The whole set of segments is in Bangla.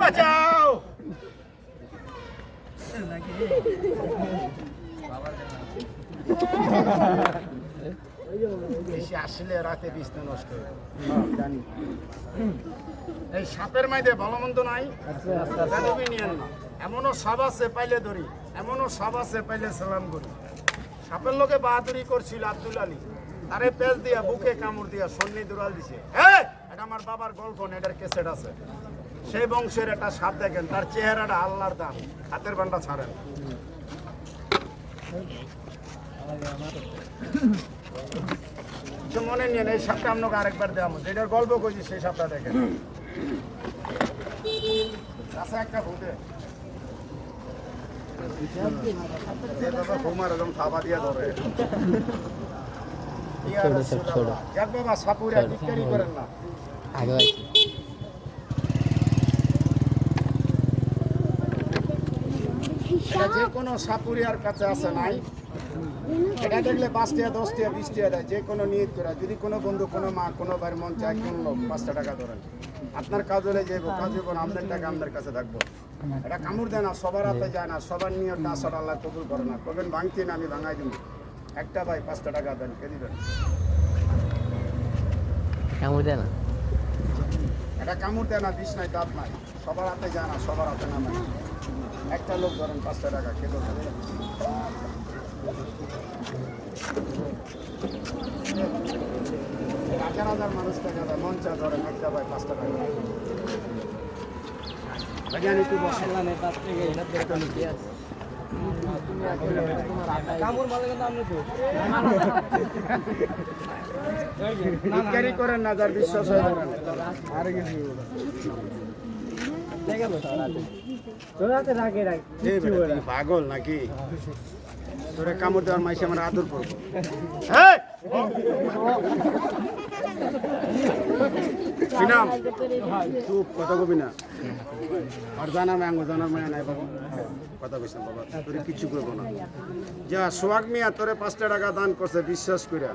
বাঁচাও! বেশি আসলে রাতে বিছনা নষ্ট জানি এই সাপের মাইদে ভালো মন্দ নাই নিয়েন না। এমনও সাপ আছে পাইলে ধরি, এমনও সাপ আছে পাইলে সালাম করি। সাপের লোকে বাহাদুরি করছিল আব্দুল আলী। আরে পেজ দিয়া বুকে কামড় দিয়া সন্নি দুরাল দিছে। এই, এটা আমার বাবার গল্প না, এটার কেসেট আছে। সেই বংশের একটা সাপ দেখেন তার চেহারাটা আল্লাহর দান। হাতের বান্ডা ছাড়েন। মনে নিয়ে এই সাপটা আপনাকে আরেকবার দেওয়া মতো এটার গল্প করছি সেই সাপটা দেখেন। কাছে একটা ভূতে যেভাবে ঘুমার একদম থাবা দিয়ে ধরে। ছোট, ছোট, ছোট। যাক বাবা সাপুরা বিক্রি করেন না আগে আছি যে কোনো সাপুরিয়ার কাছে আছে নাই এটা দেখলে পাঁচ টাকা দশ টাকা বিশ টাকা দেয় যে কোনো নিয়ত করে যদি কোনো বন্ধু কোনো মা কোনো বার মন চায় কোনো লোক পাঁচটা টাকা ধরেন আপনার কাজ হলে যে কাজ হইব আপনার টাকা আপনার কাছে থাকব এটা কামড় দেয় না সবার হাতে যায় না সবার নিয়তটা আসার আল্লাহ কবুল করে না কবেন ভাঙতে না আমি ভাঙাই দিব একটা ভাই পাঁচটা টাকা দেন কে দিবেন? কেমন দেয় না? এটা কামড় দেয় না বিষ নাই দাঁত নাই। সবার হাতে যায় না সবার হাতে না। একটা লোক ধরেন পাঁচটা টাকা কে দেবেন হাজার হাজার মানুষ টাকা দেয় মঞ্চা ধরেন একটা ভাই পাঁচটা টাকা। ভাইজান একটু ভিক্ষারি করেন না যার বিশ্বাস হয় পাগল নাকি? তোরে কামড় দেওয়ার মাইসে আমার আদর করব। কথা নাই কথা পাঁচটা দান করছে, বিশ্বাস করিয়া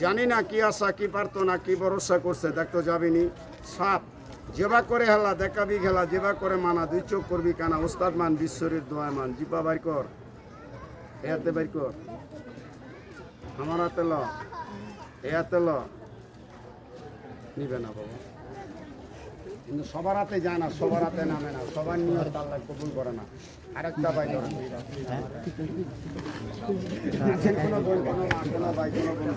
জানি না কি আশা, কি পারতো না কি ভরসা করছে, দেখতো যাবিনি। সাপ, যেবা করে হেলা, দেখাবি খেলা, যেবা করে মানা, দুই চোখ করবি কানা, ওস্তাদ মান, বিশ্বরের দোয়া মান। জিপা বাইর কর। এ হাতে বাইর কর। আমার হাতে ল। এ হাতে ল। নিবে না বাবা। কিন্তু সবার হাতে যায় না সবার হাতে নামে না সবার নিয়ত আল্লাহ কবুল করে না। আরেকটা ভাই ধরেন। আছেন কোনো কোনো কোনো ভাই কোনো বোন।